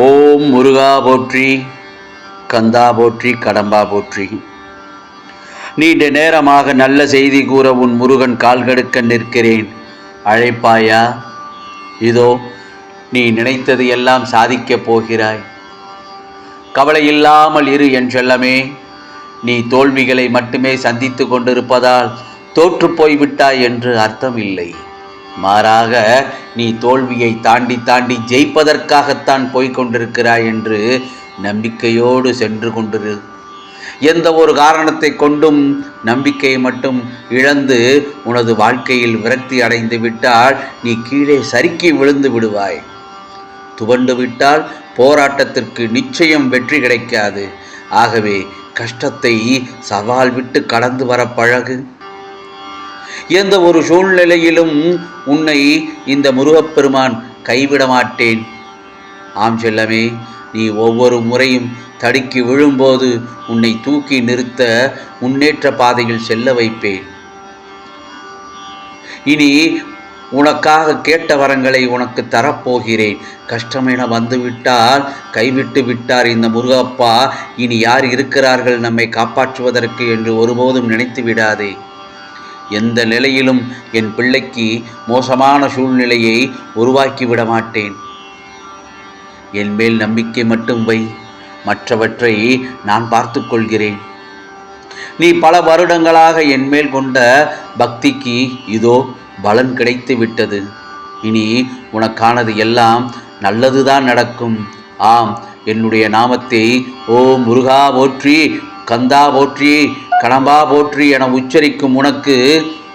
ஓம் முருகா போற்றி கந்தா போற்றி கடம்பா போற்றி. நீண்ட நேரமாக நல்ல செய்தி கூற உன் முருகன் கால்கடுக்க நிற்கிறேன். அழைப்பாயா? இதோ நீ நினைத்தது எல்லாம் சாதிக்கப் போகிறாய். கவலை இல்லாமல் இரு என் செல்லமே. நீ தோல்விகளை மட்டுமே சந்தித்து கொண்டிருப்பதால் தோற்று போய்விட்டாய் என்று அர்த்தம் இல்லை மாறாக நீ தோல்வியை தாண்டி தாண்டி ஜெயிப்பதற்காகத்தான் போய்க் கொண்டிருக்கிறாய் என்று நம்பிக்கையோடு சென்று கொண்டிரு. எந்த ஒரு காரணத்தை கொண்டும் நம்பிக்கையை மட்டும் இழந்து உனது வாழ்க்கையில் விரக்தி அடைந்து விட்டால் நீ கீழே சறுக்கி விழுந்து விடுவாய். துவண்டு விட்டால் போராட்டத்திற்கு நிச்சயம் வெற்றி கிடைக்காது. ஆகவே கஷ்டத்தை சவால் விட்டு கடந்து வர பழகு. எந்த ஒரு சூழ்நிலையிலும் உன்னை இந்த முருகப்பெருமான் கைவிட மாட்டேன். ஆம் செல்லமே நீ ஒவ்வொரு முறையும் தடுக்கி விழும்போது உன்னை தூக்கி நிறுத்த முன்னேற்ற பாதையில் செல்ல வைப்பேன். இனி உனக்காக கேட்ட வரங்களை உனக்கு தரப்போகிறேன். கஷ்டமென வந்துவிட்டால் கைவிட்டு விட்டார் இந்த முருகப்பா. இனி யார் இருக்கிறார்கள் நம்மை காப்பாற்றுவதற்கு என்று ஒருபோதும் நினைத்து விடாதே. எந்த நிலையிலும் என் பிள்ளைக்கு மோசமான சூழ்நிலையை உருவாக்கி விட மாட்டேன் என் மேல் நம்பிக்கை மட்டும் வை. மற்றவற்றை நான் பார்த்து கொள்கிறேன். நீ பல வருடங்களாக என் மேல் கொண்ட பக்திக்கு இதோ பலன் கிடைத்து விட்டது. இனி உனக்கானது எல்லாம் நல்லதுதான் நடக்கும். ஆம் என்னுடைய நாமத்தை ஓ முருகா போற்றி கந்தா போற்றி கடம்பா போற்றி என உச்சரிக்கும் உனக்கு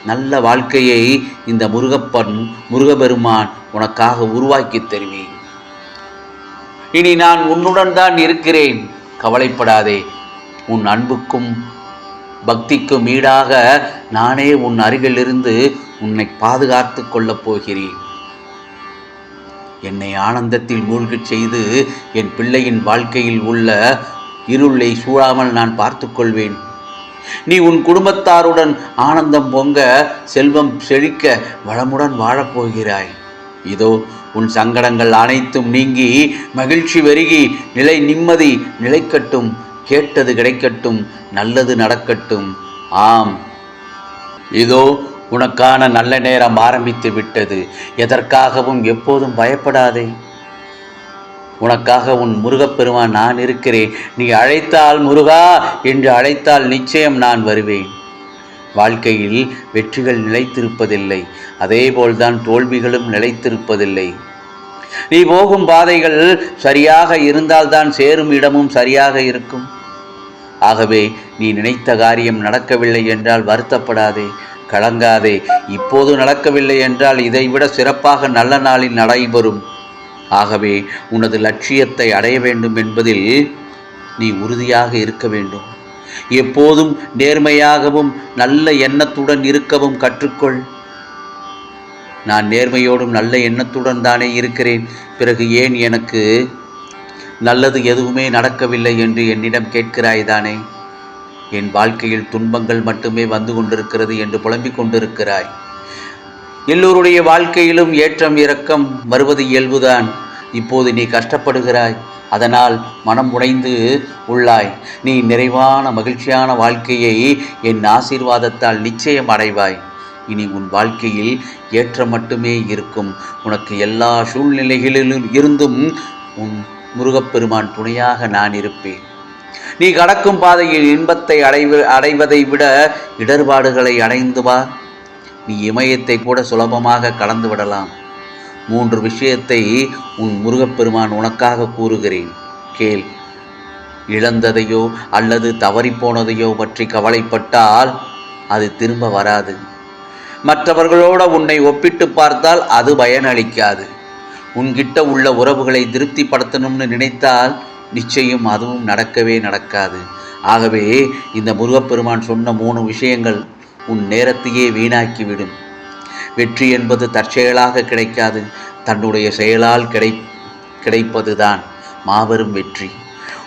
நல்ல வாழ்க்கையை இந்த முருகப்பன் முருகபெருமான் உனக்காக உருவாக்கி தருவேன் இனி நான் உன்னுடன் தான் இருக்கிறேன். கவலைப்படாதே. உன் அன்புக்கும் பக்திக்கும் ஈடாக நானே உன் அருகிலிருந்து உன்னை பாதுகாத்து கொள்ளப் போகிறேன். என்னை ஆனந்தத்தில் மூழ்கச் செய்து என் பிள்ளையின் வாழ்க்கையில் உள்ள இருளை சூழாமல் நான் பார்த்துக்கொள்வேன் நீ உன் குடும்பத்தாருடன் ஆனந்தம் பொங்க செல்வம் செழிக்க வளமுடன் வாழப்போகிறாய். இதோ உன் சங்கடங்கள் அனைத்தும் நீங்கி மகிழ்ச்சி வெறுகி நிலை நிம்மதி நிலைக்கட்டும் கேட்டது கிடைக்கட்டும் நல்லது நடக்கட்டும். ஆம். இதோ உனக்கான நல்ல நேரம் ஆரம்பித்து விட்டது. எதற்காகவும் எப்போதும் பயப்படாதே. உனக்காக உன் முருகப்பெருமான் நான் இருக்கிறேன். நீ அழைத்தால் முருகா என்று அழைத்தால் நிச்சயம் நான் வருவேன். வாழ்க்கையில் வெற்றிகள் நிலைத்திருப்பதில்லை. அதேபோல்தான் தோல்விகளும் நிலைத்திருப்பதில்லை. நீ போகும் பாதைகள் சரியாக இருந்தால்தான் சேரும் இடமும் சரியாக இருக்கும். ஆகவே நீ நினைத்த காரியம் நடக்கவில்லை என்றால் வருத்தப்படாதே கலங்காதே. இப்போது நடக்கவில்லை என்றால் இதைவிட சிறப்பாக நல்ல நாளில் நடைபெறும். ஆகவே உனது லட்சியத்தை அடைய வேண்டும் என்பதில் நீ உறுதியாக இருக்க வேண்டும். எப்போதும் நேர்மையாகவும் நல்ல எண்ணத்துடன் இருக்கவும் கற்றுக்கொள். நான் நேர்மையோடும் நல்ல எண்ணத்துடன் தானே இருக்கிறேன். பிறகு ஏன் எனக்கு நல்லது எதுவுமே நடக்கவில்லை என்று என்னிடம் கேட்கிறாய்தானே என் வாழ்க்கையில் துன்பங்கள் மட்டுமே வந்து கொண்டிருக்கிறது என்று புலம்பிக் கொண்டிருக்கிறாய். எல்லோருடைய வாழ்க்கையிலும் ஏற்றம் இறக்கம் வருவது இயல்புதான். இப்போது நீ கஷ்டப்படுகிறாய் அதனால் மனம் உடைந்து உள்ளாய். நீ நிறைவான மகிழ்ச்சியான வாழ்க்கையை என் ஆசீர்வாதத்தால் நிச்சயம் அடைவாய். இனி உன் வாழ்க்கையில் ஏற்றம் மட்டுமே இருக்கும். உனக்கு எல்லா சூழ்நிலைகளிலும் இருந்தும் உன் முருகப்பெருமான் துணையாக நான் இருப்பேன். நீ கடக்கும் பாதையில் இன்பத்தை அடைவ அடைவதை விட இடர்பாடுகளை அடைந்து வா. நீ இமயத்தை கூட சுலபமாக கடந்து விடலாம். மூன்று விஷயத்தை உன் முருகப்பெருமான் உனக்காக கூறுகிறேன். கேள். இழந்ததையோ அல்லது தவறிப்போனதையோ பற்றி கவலைப்பட்டால் அது திரும்ப வராது. மற்றவர்களோட உன்னை ஒப்பிட்டு பார்த்தால் அது பயனளிக்காது. உன்கிட்ட உள்ள உறவுகளை திருப்திப்படுத்தணும்னு நினைத்தால் நிச்சயம் அதுவும் நடக்கவே நடக்காது. ஆகவே இந்த முருகப்பெருமான் சொன்ன மூணு விஷயங்கள் உன் நேரத்தையே வீணாக்கிவிடும். வெற்றி என்பது தற்செயலாக கிடைக்காது தன்னுடைய செயலால் கிடை கிடைப்பதுதான் மாபெரும் வெற்றி.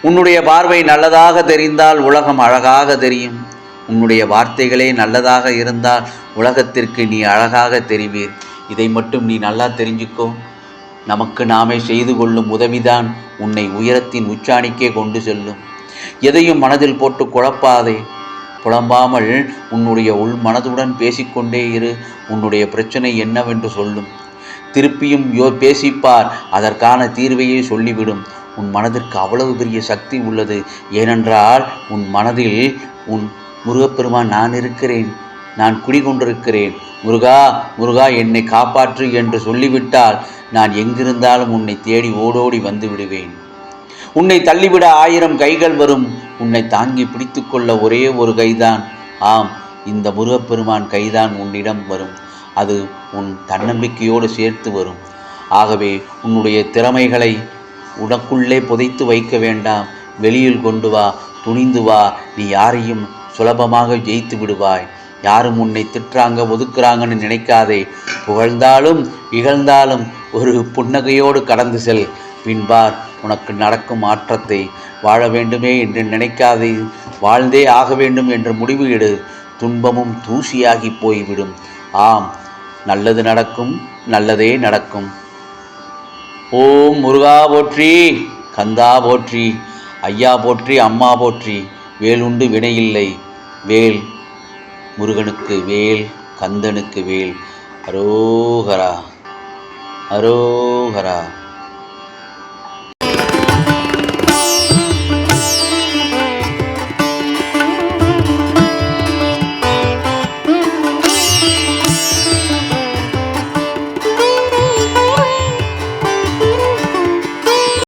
உன்னுடைய பார்வை நல்லதாக தெரிந்தால் உலகம் அழகாக தெரியும். உன்னுடைய வார்த்தைகளே நல்லதாக இருந்தால் உலகத்திற்கு நீ அழகாக தெரிவீர். இதை மட்டும் நீ நல்லா தெரிஞ்சுக்கோ. நமக்கு நாமே செய்து கொள்ளும் உதவிதான் உன்னை உயரத்தின் உச்சாணிக்கே கொண்டு செல்லும். எதையும் மனதில் போட்டு குழப்பாதே. புலம்பாமல் உன்னுடைய உள் மனதுடன் பேசிக்கொண்டே இரு. உன்னுடைய பிரச்சனை என்னவென்று சொல்லும். திருப்பியும் யோ பேசிப்பார் அதற்கான தீர்வையே சொல்லிவிடும். உன் மனதிற்கு அவ்வளவு பெரிய சக்தி உள்ளது. ஏனென்றால் உன் மனதில் உன் முருகப்பெருமான் நான் இருக்கிறேன். நான் குடிகொண்டிருக்கிறேன். முருகா முருகா என்னை காப்பாற்று என்று சொல்லிவிட்டால் நான் எங்கிருந்தாலும் உன்னை தேடி ஓடோடி வந்து விடுவேன். உன்னை தள்ளிவிட ஆயிரம் கைகள் வரும். உன்னை தாங்கி பிடித்துக்கொள்ள ஒரே ஒரு கைதான். ஆம் இந்த முருகப்பெருமான் கைதான் உன்னிடம் வரும். அது உன் தன்னம்பிக்கையோடு சேர்த்து வரும். ஆகவே உன்னுடைய திறமைகளை உனக்குள்ளே புதைத்து வைக்க வேண்டாம். வெளியில் கொண்டு வா துணிந்து வா நீ யாரையும் சுலபமாக ஜெயித்து விடுவாய். யாரும் உன்னை திட்டுறாங்க ஒதுக்குறாங்கன்னு நினைக்காதே. புகழ்ந்தாலும் இகழ்ந்தாலும் ஒரு புன்னகையோடு கடந்து செல். பின்பார் உனக்கு நடக்கும் மாற்றத்தை வாழ வேண்டுமே என்று நினைக்காதே வாழ்ந்தே ஆக வேண்டும் என்று முடிவு எடு துன்பமும் தூசியாகி போய்விடும். ஆம் நல்லது நடக்கும் நல்லதே நடக்கும். ஓம் முருகா போற்றி கந்தா போற்றி ஐயா போற்றி அம்மா போற்றி வேலுண்டு வினையில்லை வேல் முருகனுக்கு வேல் கந்தனுக்கு வேல். அரோகரா அரோகரா.